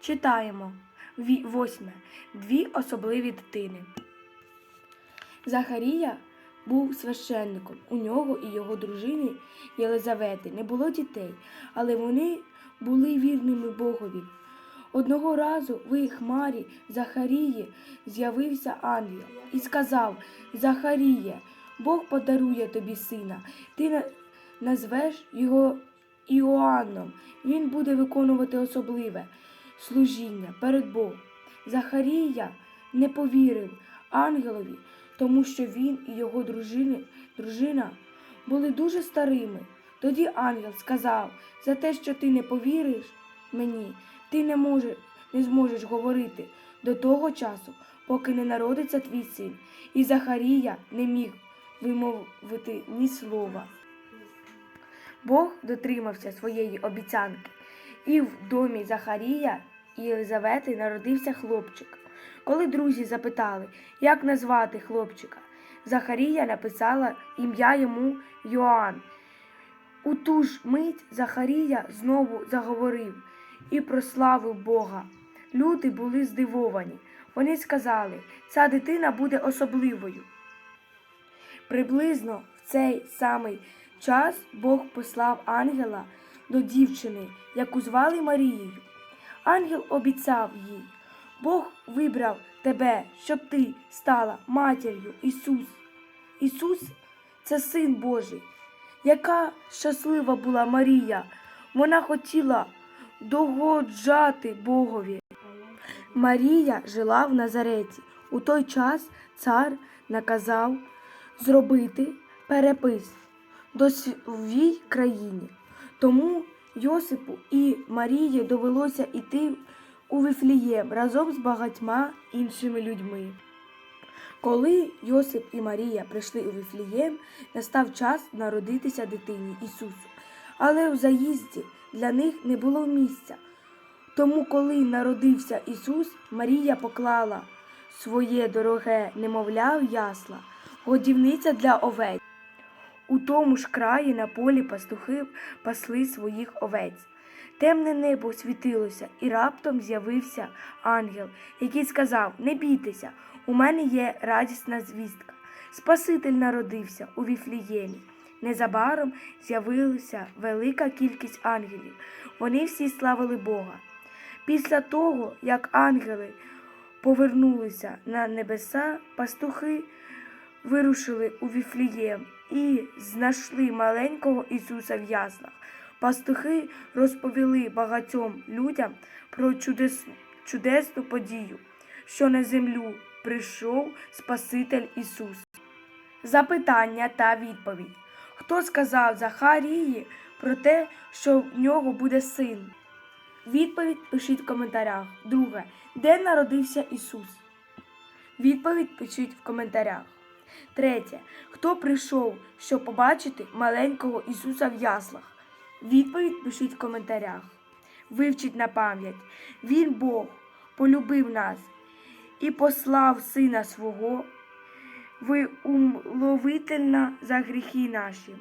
Читаємо. Восьме. Дві особливі дитини. Захарія був священником. У нього і його дружини Єлизавети не було дітей, але вони були вірними Богові. Одного разу в хмарі Захарії з'явився ангел і сказав: Захаріє, Бог подарує тобі сина. Ти назвеш його Іоанном. Він буде виконувати особливе служіння перед Богом. Захарія не повірив ангелові, тому що він і його дружини, дружина були дуже старими. Тоді ангел сказав: за те, що ти не повіриш мені, ти не, може, не зможеш говорити до того часу, поки не народиться твій син. І Захарія не міг вимовити ні слова. Бог дотримався своєї обіцянки, і в домі Захарія і Єлизавети народився хлопчик. Коли друзі запитали, як назвати хлопчика, Захарія написала ім'я йому Йоанн. У ту ж мить Захарія знову заговорив і прославив Бога. Люди були здивовані. Вони сказали, ця дитина буде особливою. Приблизно в цей самий час Бог послав ангела до дівчини, яку звали Марією. Ангел обіцяв їй, Бог вибрав тебе, щоб ти стала матір'ю Ісус. Ісус це син Божий. Яка щаслива була Марія. Вона хотіла догоджати Богові. Марія жила в Назареті. У той час цар наказав зробити перепис до своїй країні. Тому Йосипу і Марії довелося йти у Вифлієм разом з багатьма іншими людьми. Коли Йосип і Марія прийшли у Вифлієм, настав час народитися дитині Ісусу. Але в заїзді для них не було місця. Тому, коли народився Ісус, Марія поклала своє дороге немовля в ясла, годівниця для овець. Тому ж краї на полі пастухи пасли своїх овець. Темне небо світилося, і раптом з'явився ангел, який сказав: Не бійтеся, у мене є радісна звістка. Спаситель народився у Віфліємі. Незабаром з'явилася велика кількість ангелів. Вони всі славили Бога. Після того, як ангели повернулися на небеса, пастухи вирушили у Віфлієм і знайшли маленького Ісуса в яслах. Пастухи розповіли багатьом людям про чудес... чудесну подію, що на землю прийшов Спаситель Ісус. Запитання та відповідь. Хто сказав Захарії про те, що в нього буде син? Відповідь пишіть в коментарях. Друге. Де народився Ісус? Відповідь пишіть в коментарях. Третє. Хто прийшов, щоб побачити маленького Ісуса в яслах? Відповідь пишіть в коментарях. Вивчіть на пам'ять. Він Бог полюбив нас і послав Сина свого, ви умловительна за гріхи наші.